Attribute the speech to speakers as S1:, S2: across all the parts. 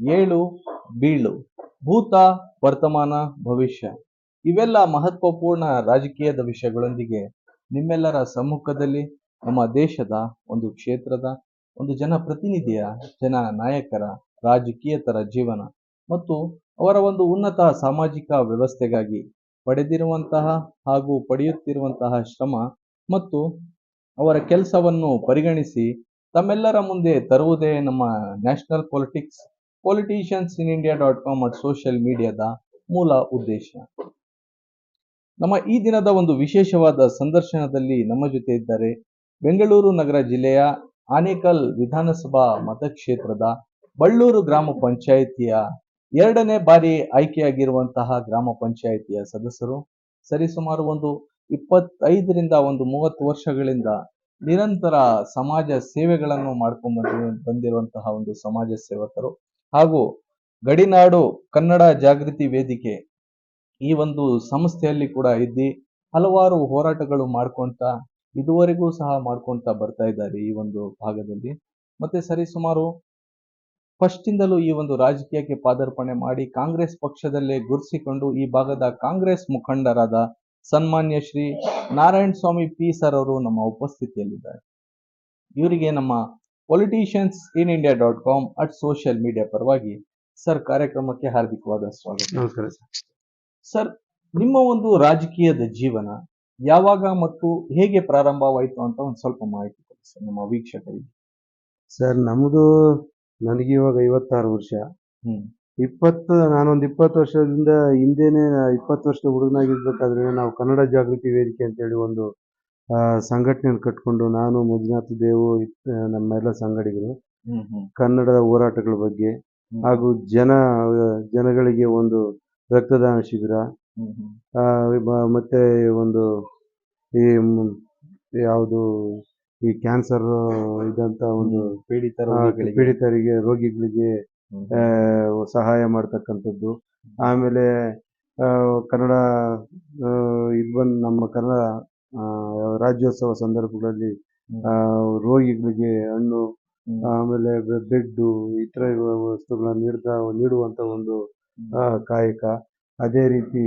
S1: ಏಳು, ಬೀಳು. ಭೂತ, ವರ್ತಮಾನ, ಭವಿಷ್ಯ. ಇವೆಲ್ಲ ಮಹತ್ವಪೂರ್ಣ ರಾಜಕೀಯದ ವಿಷಯಗಳೊಂದಿಗೆ ನಿಮ್ಮೆಲ್ಲರ ಸಮ್ಮುಖದಲ್ಲಿ ನಮ್ಮ ದೇಶದ ಒಂದು ಕ್ಷೇತ್ರದ, ಒಂದು ಜನಪ್ರತಿನಿಧಿಯ ಜನ ನಾಯಕರ ರಾಜಕೀಯತರ ಜೀವನ ಮತ್ತು ಅವರ ಒಂದು ಉನ್ನತ ಸಾಮಾಜಿಕ ವ್ಯವಸ್ಥೆಗಾಗಿ ಪಡೆದಿರುವಂತಹ ಹಾಗೂ ಪಡೆಯುತ್ತಿರುವಂತಹ ಶ್ರಮ ಮತ್ತು ಅವರ ಕೆಲಸವನ್ನು ಪರಿಗಣಿಸಿ ತಮ್ಮೆಲ್ಲರ ಮುಂದೆ ತರುವುದೇ ನಮ್ಮ national politics politicians in India dot com ಮತ್ತು ಸೋಷಿಯಲ್ ಮೀಡಿಯಾದ ಮೂಲ ಉದ್ದೇಶ. ನಮ್ಮ ಈ ದಿನದ ಒಂದು ವಿಶೇಷವಾದ ಸಂದರ್ಶನದಲ್ಲಿ ನಮ್ಮ ಜೊತೆ ಇದ್ದಾರೆ ಬೆಂಗಳೂರು ನಗರ ಜಿಲ್ಲೆಯ ಆನೇಕಲ್ ವಿಧಾನಸಭಾ ಮತಕ್ಷೇತ್ರದ ಬಳ್ಳೂರು ಗ್ರಾಮ ಪಂಚಾಯಿತಿಯ ಎರಡನೇ ಬಾರಿ ಆಯ್ಕೆಯಾಗಿರುವಂತಹ ಗ್ರಾಮ ಪಂಚಾಯಿತಿಯ ಸದಸ್ಯರು. ಸರಿಸುಮಾರು ಒಂದು ಇಪ್ಪತ್ತೈದರಿಂದ ಒಂದು ಮೂವತ್ತು ವರ್ಷಗಳಿಂದ ನಿರಂತರ ಸಮಾಜ ಸೇವೆಗಳನ್ನು ಮಾಡ್ಕೊಂಡ್ಬಂದು ಬಂದಿರುವಂತಹ ಒಂದು ಸಮಾಜ ಸೇವಕರು. ಹಾಗೂ ಗಡಿನಾಡು ಕನ್ನಡ ಜಾಗೃತಿ ವೇದಿಕೆ ಈ ಒಂದು ಸಂಸ್ಥೆಯಲ್ಲಿ ಕೂಡ ಇದ್ದಿ ಹಲವಾರು ಹೋರಾಟಗಳು ಮಾಡ್ಕೊಂತ ಇದುವರೆಗೂ ಸಹ ಮಾಡ್ಕೊಂತ ಬರ್ತಾ ಇದ್ದಾರೆ ಈ ಒಂದು ಭಾಗದಲ್ಲಿ. ಮತ್ತೆ ಸರಿಸುಮಾರು ಫಸ್ಟ್ ಇಂದಲೂ ಈ ಒಂದು ರಾಜಕೀಯಕ್ಕೆ ಪಾದಾರ್ಪಣೆ ಮಾಡಿ ಕಾಂಗ್ರೆಸ್ ಪಕ್ಷದಲ್ಲೇ ಗುರುಸಿಕೊಂಡು ಈ ಭಾಗದ ಕಾಂಗ್ರೆಸ್ ಮುಖಂಡರಾದ ಸನ್ಮಾನ್ಯ ಶ್ರೀ ನಾರಾಯಣ ಸ್ವಾಮಿ ಪಿ ಸರ್ ಅವರು ನಮ್ಮ ಉಪಸ್ಥಿತಿಯಲ್ಲಿದ್ದಾರೆ. ಇವರಿಗೆ ನಮ್ಮ politicians in India dot com at social media ಪರವಾಗಿ ಸರ್ ಕಾರ್ಯಕ್ರಮಕ್ಕೆ ಹಾರ್ದಿಕವಾದ ಸ್ವಾಗತ.
S2: ನಮಸ್ಕಾರ ಸರ್
S1: ನಿಮ್ಮ ಒಂದು ರಾಜಕೀಯದ ಜೀವನ ಯಾವಾಗ ಮತ್ತು ಹೇಗೆ ಪ್ರಾರಂಭವಾಯಿತು ಅಂತ ಒಂದು ಸ್ವಲ್ಪ ಮಾಹಿತಿ ಕೊಡಿ ಸರ್ ನಮ್ಮ ವೀಕ್ಷಕರಿಗೆ.
S2: ಸರ್ ನಮ್ಮದು ನನಗೆ ಇವಾಗ ಐವತ್ತಾರು ವರ್ಷ.
S1: ಹ್ಮ್.
S2: ಇಪ್ಪತ್ತು ನಾನೊಂದು ಇಪ್ಪತ್ತು ವರ್ಷದಿಂದ ಹಿಂದೆನೆ ಇಪ್ಪತ್ತು ವರ್ಷದ ಹುಡುಗನಾಗಿರ್ಬೇಕಾದ್ರೆ ನಾವು ಕನ್ನಡ ಜಾಗೃತಿ ವೇದಿಕೆ ಅಂತೇಳಿ ಒಂದು ಸಂಘಟನೆಯನ್ನು ಕಟ್ಕೊಂಡು ನಾನು ಮಂಜುನಾಥ ದೇವು ನಮ್ಮೆಲ್ಲ ಸಂಗಡಿಗರು. ಕನ್ನಡದ ಹೋರಾಟಗಳ ಬಗ್ಗೆ ಹಾಗೂ ಜನ ಜನಗಳಿಗೆ ಒಂದು ರಕ್ತದಾನ ಶಿಬಿರ. ಮತ್ತೆ ಒಂದು ಈ ಯಾವುದು ಈ ಕ್ಯಾನ್ಸರ್ ಇದ್ದಂತ ಒಂದು
S1: ಪೀಡಿತ
S2: ಪೀಡಿತರಿಗೆ ರೋಗಿಗಳಿಗೆ ಸಹಾಯ ಮಾಡ್ತಕ್ಕಂಥದ್ದು. ಆಮೇಲೆ ಕನ್ನಡ ಇದು ಬಂದು ನಮ್ಮ ಕನ್ನಡ ರಾಜ್ಯೋತ್ಸವ ಸಂದರ್ಭಗಳಲ್ಲಿ ರೋಗಿಗಳಿಗೆ ಹಣ್ಣು ಆಮೇಲೆ ಬೆಡ್ಡು ಇತರ ವಸ್ತುಗಳನ್ನು ಇರುವ ವಸ್ತುಗಳನ್ನ ನೀಡ್ತಾ ನೀಡುವಂಥ ಒಂದು ಕಾಯಕ. ಅದೇ ರೀತಿ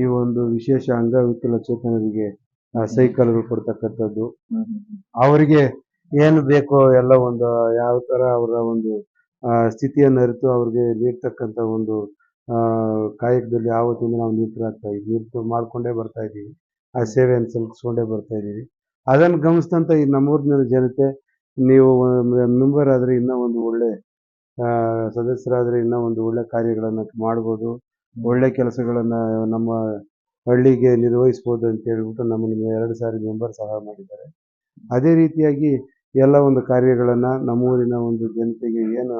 S2: ಈ ಒಂದು ವಿಶೇಷ ಅಂಗವಿಕಲ ಚೇತನರಿಗೆ ಸೈಕಲ್ಗಳು ಕೊಡ್ತಕ್ಕಂಥದ್ದು. ಅವರಿಗೆ ಏನು ಬೇಕೋ ಎಲ್ಲ ಒಂದು ಯಾವ ತರ ಅವರ ಒಂದು ಸ್ಥಿತಿಯನ್ನು ಅರಿತು ಅವ್ರಿಗೆ ನೀಡ್ತಕ್ಕಂಥ ಒಂದು ಕಾಯಕದಲ್ಲಿ ಆವತ್ತಿಂದ ನಾವು ನಿರತರಾಗ್ತಾ ಇದ್ದೀವಿ ನಿರತ ಮಾಡ್ಕೊಂಡೇ ಬರ್ತಾ ಇದ್ದೀವಿ. ಆ ಸೇವೆಯನ್ನು ಸಲ್ಲಿಸ್ಕೊಂಡೇ ಬರ್ತಾ ಇದ್ದೀವಿ. ಅದನ್ನು ಗಮನಿಸಿದಂಥ ಈ ನಮ್ಮೂರಿನ ಜನತೆ, ನೀವು ಮೆಂಬರ್ ಆದರೆ ಇನ್ನೂ ಒಂದು ಒಳ್ಳೆ ಸದಸ್ಯರಾದರೆ ಇನ್ನೂ ಒಂದು ಒಳ್ಳೆ ಕಾರ್ಯಗಳನ್ನು ಮಾಡ್ಬೋದು. ಒಳ್ಳೆ ಕೆಲಸಗಳನ್ನು ನಮ್ಮ ಹಳ್ಳಿಗೆ ನಿರ್ವಹಿಸ್ಬೋದು ಅಂತ ಹೇಳ್ಬಿಟ್ಟು ನಮ್ಮನ್ನು ಎರಡು ಸಾರಿ ಮೆಂಬರ್ ಸಹ ಮಾಡಿದ್ದಾರೆ. ಅದೇ ರೀತಿಯಾಗಿ ಎಲ್ಲ ಒಂದು ಕಾರ್ಯಗಳನ್ನು ನಮ್ಮೂರಿನ ಒಂದು ಜನತೆಗೆ ಏನು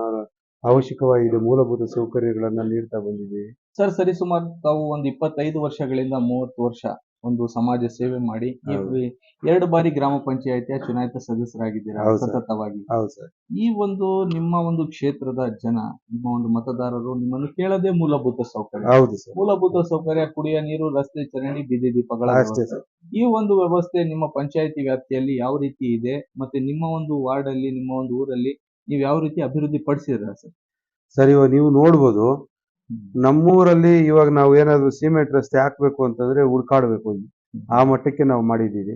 S2: ಅವಶ್ಯಕವಾಗಿದೆ ಮೂಲಭೂತ ಸೌಕರ್ಯಗಳನ್ನು ನೀಡ್ತಾ ಬಂದಿದ್ದೀವಿ.
S1: ಸರ್, ಸರಿ, ಸುಮಾರು ತಾವು ಒಂದು ಇಪ್ಪತ್ತೈದು ವರ್ಷಗಳಿಂದ ಮೂವತ್ತು ವರ್ಷ ಒಂದು ಸಮಾಜ ಸೇವೆ ಮಾಡಿ ಎರಡು ಬಾರಿ ಗ್ರಾಮ ಪಂಚಾಯತಿಯ ಚುನಾಯಿತ ಸದಸ್ಯರಾಗಿದ್ದೀರಾ. ಸತತವಾಗಿ? ಈ ಒಂದು ನಿಮ್ಮ ಒಂದು ಕ್ಷೇತ್ರದ ಜನ ನಿಮ್ಮ ಒಂದು ಮತದಾರರು ನಿಮ್ಮನ್ನು ಕೇಳದೆ ಮೂಲಭೂತ ಸೌಕರ್ಯ. ಮೂಲಭೂತ ಸೌಕರ್ಯ ಕುಡಿಯ ನೀರು ರಸ್ತೆ ಚರಂಡಿ ಬೀದಿ ದೀಪಗಳ ಈ ಒಂದು ವ್ಯವಸ್ಥೆ ನಿಮ್ಮ ಪಂಚಾಯತಿ ವ್ಯಾಪ್ತಿಯಲ್ಲಿ ಯಾವ ರೀತಿ ಇದೆ? ಮತ್ತೆ ನಿಮ್ಮ ಒಂದು ವಾರ್ಡ್ ಅಲ್ಲಿ ನಿಮ್ಮ ಒಂದು ಊರಲ್ಲಿ ನೀವು ಯಾವ ರೀತಿ ಅಭಿವೃದ್ಧಿ ಪಡಿಸಿದ್ರ ಸರ್?
S2: ಸರಿ ಇವಾಗ ನೀವು ನೋಡ್ಬೋದು ನಮ್ಮೂರಲ್ಲಿ ಇವಾಗ ನಾವು ಏನಾದ್ರು ಸಿಮೆಂಟ್ ರಸ್ತೆ ಹಾಕ್ಬೇಕು ಅಂತಂದ್ರೆ ಹುಡ್ಕಾಡ್ಬೇಕು ಆ ಮಟ್ಟಕ್ಕೆ ನಾವು ಮಾಡಿದ್ದೀವಿ.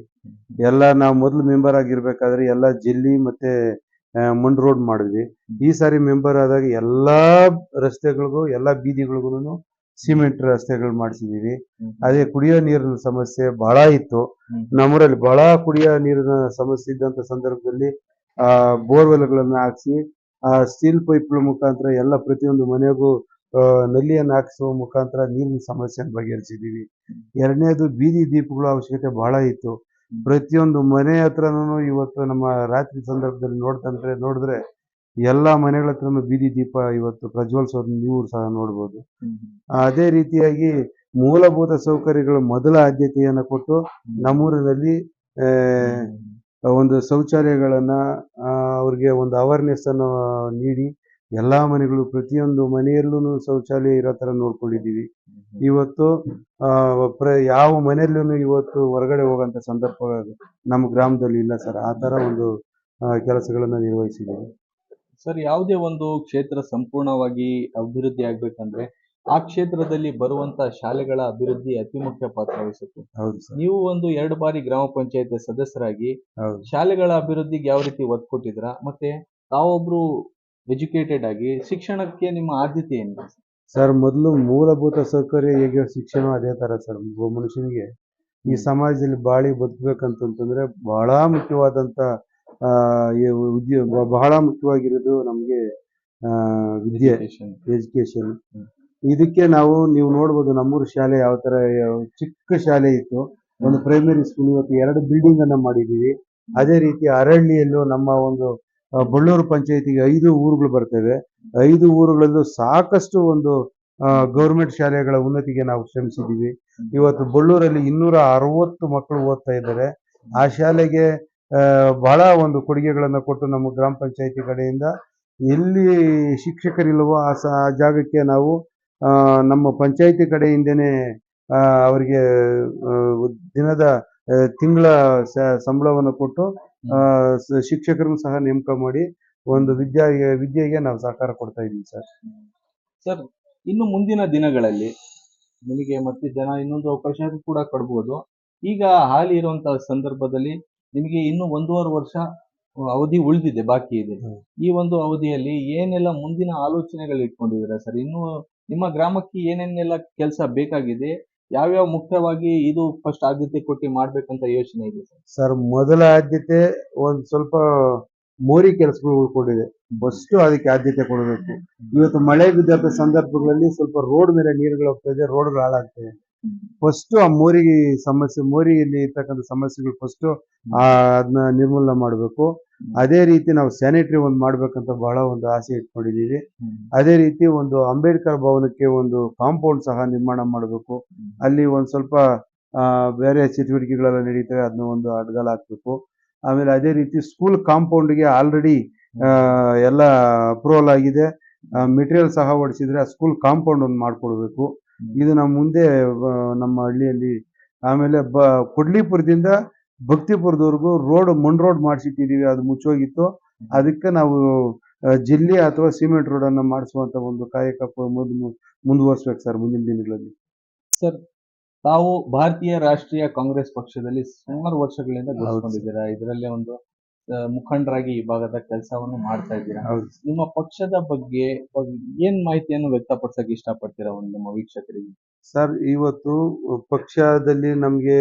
S2: ಎಲ್ಲ ನಾವು ಮೊದಲು ಮೆಂಬರ್ ಆಗಿರ್ಬೇಕಾದ್ರೆ ಎಲ್ಲ ಜಲ್ಲಿ ಮತ್ತೆ ಮಣ್ ರೋಡ್ ಮಾಡಿದ್ವಿ. ಈ ಸಾರಿ ಮೆಂಬರ್ ಆದಾಗ ಎಲ್ಲಾ ರಸ್ತೆಗಳಿಗೂ ಎಲ್ಲಾ ಬೀದಿಗಳಿಗೂ ಸಿಮೆಂಟ್ ರಸ್ತೆಗಳು ಮಾಡಿಸಿದೀವಿ ಅದೇ ಕುಡಿಯೋ ನೀರಿನ ಸಮಸ್ಯೆ ಬಹಳ ಇತ್ತು. ನಮ್ಮೂರಲ್ಲಿ ಬಹಳ ಕುಡಿಯೋ ನೀರಿನ ಸಮಸ್ಯೆ ಇದ್ದಂತ ಸಂದರ್ಭದಲ್ಲಿ ಆ ಬೋರ್ವೆಲ್ಗಳನ್ನ ಹಾಕ್ಸಿ ಆ ಸ್ಟೀಲ್ ಪೈಪ್ ಮುಖಾಂತರ ಎಲ್ಲ ಪ್ರತಿಯೊಂದು ಮನೆಗೂ ನಲ್ಲಿಯನ್ನು ಹಾಕಿಸುವ ಮುಖಾಂತರ ನೀರಿನ ಸಮಸ್ಯೆಯನ್ನು ಬಗೆಹರಿಸಿದ್ದೀವಿ. ಎರಡನೇದು ಬೀದಿ ದೀಪಗಳ ಅವಶ್ಯಕತೆ ಬಹಳ ಇತ್ತು. ಪ್ರತಿಯೊಂದು ಮನೆ ಹತ್ರನೂ ಇವತ್ತು ನಮ್ಮ ರಾತ್ರಿ ಸಂದರ್ಭದಲ್ಲಿ ನೋಡ್ತಂದ್ರೆ, ನೋಡಿದ್ರೆ ಎಲ್ಲ ಮನೆಗಳ ಹತ್ರನೂ ಬೀದಿ ದೀಪ ಇವತ್ತು ಪ್ರಜ್ವಲಿಸೋದು ನೀವು ಸಹ ನೋಡ್ಬೋದು. ಅದೇ ರೀತಿಯಾಗಿ ಮೂಲಭೂತ ಸೌಕರ್ಯಗಳು ಮೊದಲ ಆದ್ಯತೆಯನ್ನು ಕೊಟ್ಟು ನಮ್ಮೂರಿನಲ್ಲಿ ಒಂದು ಶೌಚಾಲಯಗಳನ್ನ ಅವ್ರಿಗೆ ಒಂದು ಅವೇರ್ನೆಸ್ ಅನ್ನು ನೀಡಿ ಎಲ್ಲಾ ಮನೆಗಳು ಪ್ರತಿಯೊಂದು ಮನೆಯಲ್ಲೂ ಶೌಚಾಲಯ ಇರೋ ತರ ನೋಡ್ಕೊಂಡಿದ್ದೀವಿ. ಇವತ್ತು ಆ, ಪ್ರ ಯಾವ ಮನೆಯಲ್ಲೂ ಇವತ್ತು ಹೊರಗಡೆ ಹೋಗೋಂಥ ಸಂದರ್ಭ ನಮ್ಮ ಗ್ರಾಮದಲ್ಲಿ ಇಲ್ಲ ಸರ್. ಆ ತರ ಒಂದು ಕೆಲಸಗಳನ್ನ ನಿರ್ವಹಿಸಿದ್ದೀವಿ.
S1: ಸರ್ ಯಾವುದೇ ಒಂದು ಕ್ಷೇತ್ರ ಸಂಪೂರ್ಣವಾಗಿ ಅಭಿವೃದ್ಧಿ ಆಗ್ಬೇಕಂದ್ರೆ ಆ ಕ್ಷೇತ್ರದಲ್ಲಿ ಬರುವಂತ ಶಾಲೆಗಳ ಅಭಿವೃದ್ಧಿ ಅತಿ ಮುಖ್ಯ ಪಾತ್ರ ವಹಿಸುತ್ತೆ.
S2: ಹೌದು ಸರ್.
S1: ನೀವು ಒಂದು ಎರಡು ಬಾರಿ ಗ್ರಾಮ ಪಂಚಾಯತ್ ಸದಸ್ಯರಾಗಿ
S2: ಹೌದು.
S1: ಶಾಲೆಗಳ ಅಭಿವೃದ್ಧಿಗೆ ಯಾವ ರೀತಿ ಒತ್ತು ಕೊಟ್ಟಿದ್ರ ಮತ್ತೆ ತಾವೊಬ್ರು ಎಜುಕೇಟೆಡ್ ಆಗಿ ಶಿಕ್ಷಣಕ್ಕೆ ನಿಮ್ಮ ಆದ್ಯತೆ ಏನು?
S2: ಸರ್ ಮೊದಲು ಮೂಲಭೂತ ಸೌಕರ್ಯ ಹೇಗೆ ಶಿಕ್ಷಣ ಅದೇ ಥರ ಸರ್ ಒಬ್ಬ ಮನುಷ್ಯನಿಗೆ ಈ ಸಮಾಜದಲ್ಲಿ ಬಾಳಿ ಬದುಕಬೇಕಂತಂತಂದ್ರೆ ಬಹಳ ಮುಖ್ಯವಾದಂಥ ಉದ್ಯೋಗ ಉದ್ಯ ಬಹಳ ಮುಖ್ಯವಾಗಿರೋದು ನಮಗೆ ವಿದ್ಯೆ. ಎಜುಕೇಶನ್ ಇದಕ್ಕೆ ನಾವು ನೀವು ನೋಡ್ಬೋದು ನಮ್ಮೂರು ಶಾಲೆ ಯಾವ ಥರ ಚಿಕ್ಕ ಶಾಲೆ ಇತ್ತು. ಒಂದು ಪ್ರೈಮರಿ ಸ್ಕೂಲ್ ಇವತ್ತು ಎರಡು ಬಿಲ್ಡಿಂಗ್ ಅನ್ನ ಮಾಡಿದೀವಿ ಅದೇ ರೀತಿ ಅರಳ್ಳಿಯಲ್ಲೂ ನಮ್ಮ ಒಂದು ಬಳ್ಳೂರು ಪಂಚಾಯತಿಗೆ ಐದು ಊರುಗಳು ಬರ್ತವೆ. ಐದು ಊರುಗಳಲ್ಲೂ ಸಾಕಷ್ಟು ಒಂದು ಗೌರ್ಮೆಂಟ್ ಶಾಲೆಗಳ ಉನ್ನತಿಗೆ ನಾವು ಶ್ರಮಿಸಿದ್ದೀವಿ. ಇವತ್ತು ಬಳ್ಳೂರಲ್ಲಿ ಇನ್ನೂರ ಅರವತ್ತು ಮಕ್ಕಳು ಓದ್ತಾ ಇದ್ದಾರೆ. ಆ ಶಾಲೆಗೆ ಬಹಳ ಒಂದು ಕೊಡುಗೆಗಳನ್ನು ಕೊಟ್ಟು ನಮ್ಮ ಗ್ರಾಮ ಪಂಚಾಯತಿ ಕಡೆಯಿಂದ ಎಲ್ಲಿ ಶಿಕ್ಷಕರಿಲ್ಲವೋ ಆ ಜಾಗಕ್ಕೆ ನಾವು ನಮ್ಮ ಪಂಚಾಯತಿ ಕಡೆಯಿಂದನೇ ಅವರಿಗೆ ದಿನದ ತಿಂಗಳ ಸಂಬಳವನ್ನು ಕೊಟ್ಟು ಶಿಕ್ಷಕರನ್ನು ಸಹ ನೇಮಕ ಮಾಡಿ ಒಂದು ವಿದ್ಯಾ ವಿದ್ಯೆಗೆ ನಾವು ಸಹಕಾರ ಕೊಡ್ತಾ ಇದ್ದೀವಿ ಸರ್.
S1: ಸರ್ ಇನ್ನು ಮುಂದಿನ ದಿನಗಳಲ್ಲಿ ನಿಮಗೆ ಮತ್ತೆ ಜನ ಇನ್ನೊಂದು ಅವಕಾಶ ಕೂಡ ಕೊಡ್ಬೋದು. ಈಗ ಹಾಲಿ ಇರುವಂತಹ ಸಂದರ್ಭದಲ್ಲಿ ನಿಮಗೆ ಇನ್ನು ಒಂದೂವರೆ ವರ್ಷ ಅವಧಿ ಉಳಿದಿದೆ ಬಾಕಿ ಇದೆ. ಈ ಒಂದು ಅವಧಿಯಲ್ಲಿ ಏನೆಲ್ಲ ಮುಂದಿನ ಆಲೋಚನೆಗಳು ಇಟ್ಕೊಂಡಿದ್ದೀರಾ ಸರ್? ಇನ್ನು ನಿಮ್ಮ ಗ್ರಾಮಕ್ಕೆ ಏನೇನೆಲ್ಲ ಕೆಲಸ ಬೇಕಾಗಿದೆ? ಯಾವ್ಯಾವ ಮುಖ್ಯವಾಗಿ ಇದು ಫಸ್ಟ್ ಆದ್ಯತೆ ಕೊಟ್ಟು ಮಾಡ್ಬೇಕಂತ ಯೋಚನೆ ಇದೆ ಸರ್?
S2: ಮೊದಲ ಆದ್ಯತೆ ಒಂದ್ ಸ್ವಲ್ಪ ಮೋರಿ ಕೆಲಸಗಳು ಉಳ್ಕೊಂಡಿದೆ ಫಸ್ಟ್ ಅದಕ್ಕೆ ಆದ್ಯತೆ ಕೊಡಬೇಕು. ಇವತ್ತು ಮಳೆ ಬಿದ್ದಂತ ಸಂದರ್ಭಗಳಲ್ಲಿ ಸ್ವಲ್ಪ ರೋಡ್ ಮೇಲೆ ನೀರುಗಳು ಹೋಗ್ತಾ ಇದೆ ರೋಡ್ಗಳು ಹಾಳಾಗ್ತವೆ ಫಸ್ಟ್ ಆ ಮೋರಿಗೆ ಸಮಸ್ಯೆ ಮೋರಿಯಲ್ಲಿ ಇರ್ತಕ್ಕಂಥ ಸಮಸ್ಯೆಗಳು ಫಸ್ಟ್ ಅದನ್ನ ನಿರ್ಮೂಲನೆ ಮಾಡಬೇಕು. ಅದೇ ರೀತಿ ನಾವು ಸ್ಯಾನಿಟರಿ ಒಂದು ಮಾಡ್ಬೇಕಂತ ಬಹಳ ಒಂದು ಆಸೆ ಇಟ್ಕೊಂಡಿದ್ದೀವಿ. ಅದೇ ರೀತಿ ಒಂದು ಅಂಬೇಡ್ಕರ್ ಭವನಕ್ಕೆ ಒಂದು ಕಾಂಪೌಂಡ್ ಸಹ ನಿರ್ಮಾಣ ಮಾಡಬೇಕು. ಅಲ್ಲಿ ಒಂದು ಸ್ವಲ್ಪ ಬೇರೆ ಚಟುವಟಿಕೆಗಳೆಲ್ಲ ನಡೀತವೆ ಅದನ್ನ ಒಂದು ಅಡ್ಗಲ್ ಹಾಕ್ಬೇಕು. ಆಮೇಲೆ ಅದೇ ರೀತಿ ಸ್ಕೂಲ್ ಕಾಂಪೌಂಡ್ಗೆ ಆಲ್ರೆಡಿ ಎಲ್ಲ ಅಪ್ರೂವಲ್ ಆಗಿದೆ. ಮೆಟೀರಿಯಲ್ ಸಹ ಹೊಡಿಸಿದ್ರೆ ಆ ಸ್ಕೂಲ್ ಕಾಂಪೌಂಡ್ ಒಂದು ಮಾಡ್ಕೊಡ್ಬೇಕು. ಇದು ನಮ್ಮ ಮುಂದೆ ನಮ್ಮ ಹಳ್ಳಿಯಲ್ಲಿ ಆಮೇಲೆ ಬ ಕೊಡ್ಲಿಪುರದಿಂದ ಭಕ್ತಿಪುರದವರೆಗೂ ರೋಡ್ ಮಣ್ ರೋಡ್ ಮಾಡಿಸಿಟ್ಟಿದೀವಿ. ಅದು ಮುಚ್ಚೋಗಿತ್ತು. ಅದಕ್ಕೆ ನಾವು ಜಿಲ್ಲೆ ಅಥವಾ ಸಿಮೆಂಟ್ ರೋಡ್ ಅನ್ನ ಮಾಡಿಸುವಂತ ಒಂದು ಕಾಯಕ ಮುಂದುವರಿಸ್ಬೇಕು ಮುಂದ್- ಮುಂದುವರ್ಸ್ಬೇಕು ಸರ್ ಮುಂದಿನ ದಿನಗಳಲ್ಲಿ.
S1: ಸರ್ ತಾವು ಭಾರತೀಯ ರಾಷ್ಟ್ರೀಯ ಕಾಂಗ್ರೆಸ್ ಪಕ್ಷದಲ್ಲಿ ಸುಮಾರು ವರ್ಷಗಳಿಂದ ಇದರಲ್ಲೇ ಒಂದು ಮುಖಂಡರಾಗಿ ಈ ಭಾಗದ ಕೆಲಸವನ್ನು ಮಾಡ್ತಾ ಇದ್ದೀರಾ? ನಿಮ್ಮ ಪಕ್ಷದ ಬಗ್ಗೆ ಏನ್ ಮಾಹಿತಿಯನ್ನು ವ್ಯಕ್ತಪಡಿಸಕ್ಕೆ ಇಷ್ಟಪಡ್ತೀರಾ ಒಂದು ನಮ್ಮ ವೀಕ್ಷಕರಿಗೆ?
S2: ಸರ್ ಇವತ್ತು ಪಕ್ಷದಲ್ಲಿ ನಮಗೆ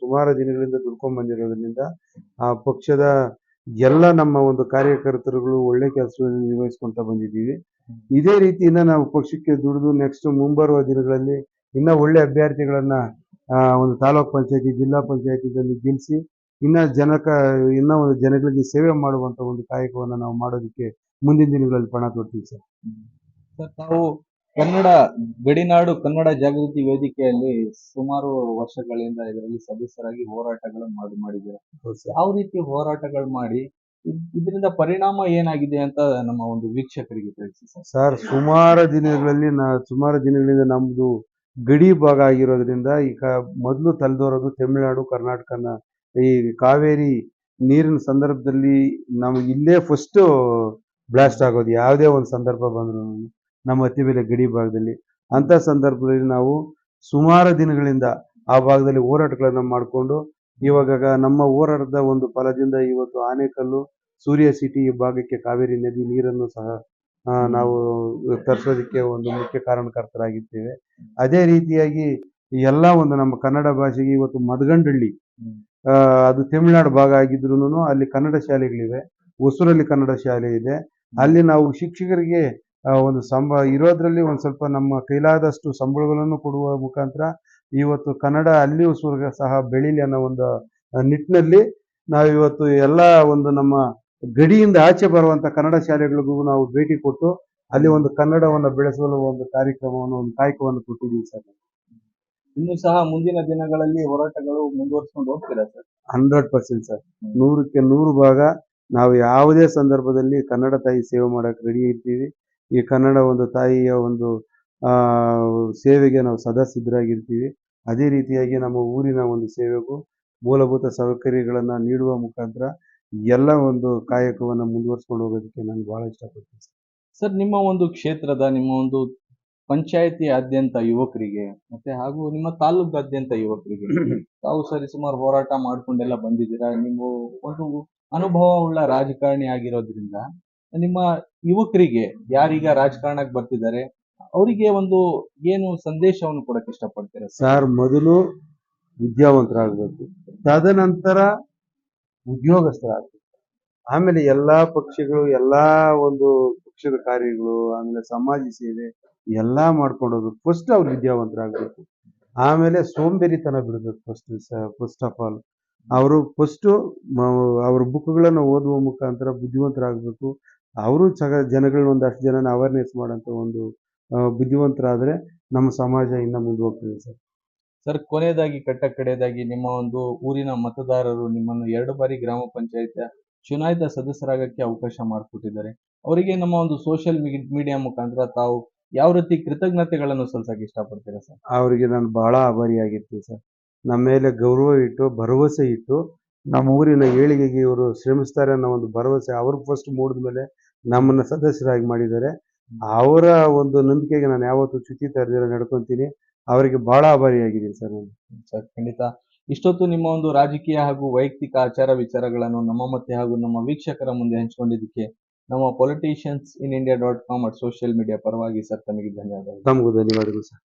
S2: ಸುಮಾರು ದಿನಗಳಿಂದ ದುಡ್ಕೊಂಡ್ ಬಂದಿರೋದ್ರಿಂದ ಆ ಪಕ್ಷದ ಎಲ್ಲ ನಮ್ಮ ಒಂದು ಕಾರ್ಯಕರ್ತರುಗಳು ಒಳ್ಳೆ ಕೆಲಸವನ್ನು ನಿರ್ವಹಿಸ್ಕೊಂತ ಬಂದಿದ್ದೀವಿ. ಇದೇ ರೀತಿಯಿಂದ ನಾವು ಪಕ್ಷಕ್ಕೆ ದುಡಿದು ನೆಕ್ಸ್ಟ್ ಮುಂಬರುವ ದಿನಗಳಲ್ಲಿ ಇನ್ನ ಒಳ್ಳೆ ಅಭ್ಯರ್ಥಿಗಳನ್ನ ಒಂದು ತಾಲೂಕ್ ಪಂಚಾಯತಿ ಜಿಲ್ಲಾ ಪಂಚಾಯಿತಿಯಲ್ಲಿ ಗೆಲ್ಲಿಸಿ ಇನ್ನ ಜನಕ ಇನ್ನ ಒಂದು ಜನಗಳಿಗೆ ಸೇವೆ ಮಾಡುವಂತ ಒಂದು ಕಾಯಕವನ್ನ ನಾವು ಮಾಡೋದಕ್ಕೆ ಮುಂದಿನ ದಿನಗಳಲ್ಲಿ ಪಣ ತೊಡ್ತೀವಿ ಸರ್.
S1: ಸರ್ ತಾವು ಕನ್ನಡ ಗಡಿನಾಡು ಕನ್ನಡ ಜಾಗೃತಿ ವೇದಿಕೆಯಲ್ಲಿ ಸುಮಾರು ವರ್ಷಗಳಿಂದ ಇದರಲ್ಲಿ ಸದಸ್ಯರಾಗಿ ಹೋರಾಟಗಳನ್ನು ಮಾಡಿ ಮಾಡಿದ್ದೀರಾ? ಯಾವ ರೀತಿ ಹೋರಾಟಗಳು ಮಾಡಿ ಇದ್- ಇದರಿಂದ ಪರಿಣಾಮ ಏನಾಗಿದೆ ಅಂತ ನಮ್ಮ ಒಂದು ವೀಕ್ಷಕರಿಗೆ ತಿಳಿಸಿ ಸರ್.
S2: ಸರ್ ಸುಮಾರು ದಿನಗಳಲ್ಲಿ ನಾ ಸುಮಾರು ದಿನಗಳಿಂದ ನಮ್ದು ಗಡಿ ಭಾಗ ಆಗಿರೋದ್ರಿಂದ ಈಗ ಮೊದಲು ತಲೆದೋರೋದು ತಮಿಳುನಾಡು ಕರ್ನಾಟಕನ ಈ ಕಾವೇರಿ ನೀರಿನ ಸಂದರ್ಭದಲ್ಲಿ ನಮಗೆ ಇಲ್ಲೇ ಫಸ್ಟ್ ಬ್ಲಾಸ್ಟ್ ಆಗೋದು. ಯಾವುದೇ ಒಂದು ಸಂದರ್ಭ ಬಂದ್ರು ನಮ್ಮ ಅತಿ ಬೆಲೆ ಗಡಿ ಭಾಗದಲ್ಲಿ. ಅಂತ ಸಂದರ್ಭದಲ್ಲಿ ನಾವು ಸುಮಾರು ದಿನಗಳಿಂದ ಆ ಭಾಗದಲ್ಲಿ ಹೋರಾಟಗಳನ್ನು ಮಾಡಿಕೊಂಡು ಇವಾಗ ನಮ್ಮ ಹೋರಾಟದ ಒಂದು ಫಲದಿಂದ ಇವತ್ತು ಆನೆಕಲ್ಲು, ಸೂರ್ಯ ಸಿಟಿ ಈ ಭಾಗಕ್ಕೆ ಕಾವೇರಿ ನದಿ ನೀರನ್ನು ಸಹ ನಾವು ತರಿಸೋದಕ್ಕೆ ಒಂದು ಮುಖ್ಯ ಕಾರಣಕರ್ತರಾಗಿದ್ದೇವೆ. ಅದೇ ರೀತಿಯಾಗಿ ಎಲ್ಲ ಒಂದು ನಮ್ಮ ಕನ್ನಡ ಭಾಷೆಗೆ ಇವತ್ತು ಮದಗಂಡಳ್ಳಿ ಅದು ತಮಿಳುನಾಡು ಭಾಗ ಆಗಿದ್ರು ಅಲ್ಲಿ ಕನ್ನಡ ಶಾಲೆಗಳಿವೆ. ಹೊಸೂರಲ್ಲಿ ಕನ್ನಡ ಶಾಲೆ ಇದೆ. ಅಲ್ಲಿ ನಾವು ಶಿಕ್ಷಕರಿಗೆ ಒಂದು ಸಂಬ, ಇರೋದ್ರಲ್ಲಿ ಒಂದು ಸ್ವಲ್ಪ ನಮ್ಮ ಕೈಲಾದಷ್ಟು ಸಂಬಳಗಳನ್ನು ಕೊಡುವ ಮುಖಾಂತರ ಇವತ್ತು ಕನ್ನಡ ಅಲ್ಲಿಯೂ ಸುರ್ಗ ಸಹ ಬೆಳೀಲಿ ಅನ್ನೋ ಒಂದು ನಿಟ್ಟಿನಲ್ಲಿ ನಾವು ಇವತ್ತು ಎಲ್ಲ ಒಂದು ನಮ್ಮ ಗಡಿಯಿಂದ ಆಚೆ ಬರುವಂತ ಕನ್ನಡ ಶಾಲೆಗಳಿಗೂ ನಾವು ಭೇಟಿ ಕೊಟ್ಟು ಅಲ್ಲಿ ಒಂದು ಕನ್ನಡವನ್ನು ಬೆಳೆಸಲು ಒಂದು ಕಾರ್ಯಕ್ರಮವನ್ನು, ಒಂದು ಕಾಯಕವನ್ನು ಕೊಟ್ಟಿದ್ದೀವಿ ಸರ್.
S1: ಇನ್ನು ಸಹ ಮುಂದಿನ ದಿನಗಳಲ್ಲಿ ಹೋರಾಟಗಳು ಮುಂದುವರಿಸಿಕೊಂಡು ಹೋಗ್ತೀರಾ ಸರ್?
S2: Hundred percent sir. ನೂರಕ್ಕೆ ನೂರು ಭಾಗ ನಾವು ಯಾವುದೇ ಸಂದರ್ಭದಲ್ಲಿ ಕನ್ನಡ ತಾಯಿ ಸೇವೆ ಮಾಡಕ್ಕೆ ರೆಡಿ ಇರ್ತೀವಿ. ಈ ಕನ್ನಡ ಒಂದು ತಾಯಿಯ ಒಂದು ಆ ಸೇವೆಗೆ ನಾವು ಸದಾ ಸಿದ್ಧರಾಗಿರ್ತೀವಿ ಅದೇ ರೀತಿಯಾಗಿ ನಮ್ಮ ಊರಿನ ಒಂದು ಸೇವೆಗೂ ಮೂಲಭೂತ ಸೌಕರ್ಯಗಳನ್ನು ನೀಡುವ ಮುಖಾಂತರ ಎಲ್ಲ ಒಂದು ಕಾಯಕವನ್ನು ಮುಂದುವರಿಸ್ಕೊಂಡು ಹೋಗೋದಕ್ಕೆ ನಾನು ಬಹಳ ಇಷ್ಟಪಡ್ತೀನಿ. ಸರ್
S1: ನಿಮ್ಮ ಒಂದು ಕ್ಷೇತ್ರದ ನಿಮ್ಮ ಒಂದು ಪಂಚಾಯತಿಯಾದ್ಯಂತ ಯುವಕರಿಗೆ ಮತ್ತೆ ಹಾಗೂ ನಿಮ್ಮ ತಾಲೂಕಾದ್ಯಂತ ಯುವಕರಿಗೆ ತಾವು ಸರಿ ಸುಮಾರು ಹೋರಾಟ ಮಾಡ್ಕೊಂಡೆಲ್ಲ ಬಂದಿದ್ದೀರಾ? ನೀವು ಒಂದು ಅನುಭವವುಳ್ಳ ರಾಜಕಾರಣಿ ಆಗಿರೋದ್ರಿಂದ ನಿಮ್ಮ ಯುವಕರಿಗೆ ಯಾರೀಗ ರಾಜಕಾರಣಕ್ಕೆ ಬರ್ತಿದ್ದಾರೆ ಅವರಿಗೆ ಒಂದು ಏನು ಸಂದೇಶವನ್ನು ಕೊಡಕ್ಕೆ ಇಷ್ಟಪಡ್ತೀರಾ ಸರ್?
S2: ಸರ್ ಮೊದಲು ವಿದ್ಯಾವಂತರಾಗಬೇಕು. ತದನಂತರ ಉದ್ಯೋಗಸ್ಥರಾಗಬೇಕು. ಆಮೇಲೆ ಎಲ್ಲಾ ಪಕ್ಷಗಳು ಎಲ್ಲಾ ಒಂದು ಪಕ್ಷದ ಕಾರ್ಯಗಳು, ಆಮೇಲೆ ಸಮಾಜ ಸೇವೆ ಎಲ್ಲಾ ಮಾಡ್ಕೊಂಡು ಹೋಗ್ಬೇಕು ಫಸ್ಟ್ ಅವ್ರು ವಿದ್ಯಾವಂತರಾಗಬೇಕು. ಆಮೇಲೆ ಸೋಂಬೇರಿತನ ಬಿಡಬೇಕು ಫಸ್ಟ್ ಫಸ್ಟ್ ಆಫ್ ಆಲ್ ಅವರು ಫಸ್ಟ್ ಅವ್ರ ಬುಕ್ಗಳನ್ನು ಓದುವ ಮುಖಾಂತರ ಬುದ್ಧಿವಂತರಾಗಬೇಕು. ಅವರು ಸಹ ಜನಗಳನ್ನ ಒಂದಷ್ಟು ಜನನ ಅವೇರ್ನೆಸ್ ಮಾಡೋಂಥ ಒಂದು ಬುದ್ಧಿವಂತರಾದರೆ ನಮ್ಮ ಸಮಾಜ ಇನ್ನ ಮುಂದೆ ಹೋಗ್ತದೆ ಸರ್.
S1: ಸರ್, ಕೊನೆಯದಾಗಿ, ಕಟ್ಟ ಕಡೆಯದಾಗಿ ನಿಮ್ಮ ಒಂದು ಊರಿನ ಮತದಾರರು ನಿಮ್ಮನ್ನು ಎರಡು ಬಾರಿ ಗ್ರಾಮ ಪಂಚಾಯತ್ ಚುನಾಯಿತ ಸದಸ್ಯರಾಗಕ್ಕೆ ಅವಕಾಶ ಮಾಡಿಕೊಟ್ಟಿದ್ದಾರೆ. ಅವರಿಗೆ ನಮ್ಮ ಒಂದು ಸೋಷಿಯಲ್ ಮೀಡಿಯಾ ಮುಖಾಂತರ ತಾವು ಯಾವ ರೀತಿ ಕೃತಜ್ಞತೆಗಳನ್ನು ಸಲ್ಲಿಸಕ್ಕೆ ಇಷ್ಟಪಡ್ತೀರಾ ಸರ್?
S2: ಅವರಿಗೆ ನಾನು ಬಹಳ ಆಭಾರಿಯಾಗಿರ್ತೀನಿ ಸರ್. ನಮ್ಮ ಮೇಲೆ ಗೌರವ ಇಟ್ಟು ಭರವಸೆ ಇಟ್ಟು ನಮ್ಮ ಊರಿನ ಏಳಿಗೆಗೆ ಇವರು ಶ್ರಮಿಸ್ತಾರೆ ಅನ್ನೋ ಒಂದು ಭರವಸೆ ಅವರು ಫಸ್ಟ್ ಮೂಡಿದ ಮೇಲೆ ನಮ್ಮನ್ನ ಸದಸ್ಯರಾಗಿ ಮಾಡಿದ್ದಾರೆ. ಅವರ ಒಂದು ನಂಬಿಕೆಗೆ ನಾನು ಯಾವತ್ತೂ ಚ್ಯುತಿ ತರದಿರ ನಡ್ಕೊಂತೀನಿ. ಅವರಿಗೆ ಬಹಳ ಆಭಾರಿಯಾಗಿದ್ದೀನಿ ಸರ್ ನಾನು.
S1: ಸರ್ ಖಂಡಿತ. ಇಷ್ಟೊತ್ತು ನಿಮ್ಮ ಒಂದು ರಾಜಕೀಯ ಹಾಗೂ ವೈಯಕ್ತಿಕ ಆಚಾರ ವಿಚಾರಗಳನ್ನು ನಮ್ಮ ಮತ್ತೆ ಹಾಗೂ ನಮ್ಮ ವೀಕ್ಷಕರ ಮುಂದೆ ಹಂಚಿಕೊಂಡಿದ್ದಕ್ಕೆ ನಮ್ಮ politicians in India dot com at social media ಪರವಾಗಿ ಸರ್ ತಮಗೆ ಧನ್ಯವಾದಗಳು.
S2: ತಮಗೂ ಧನ್ಯವಾದಗಳು ಸರ್.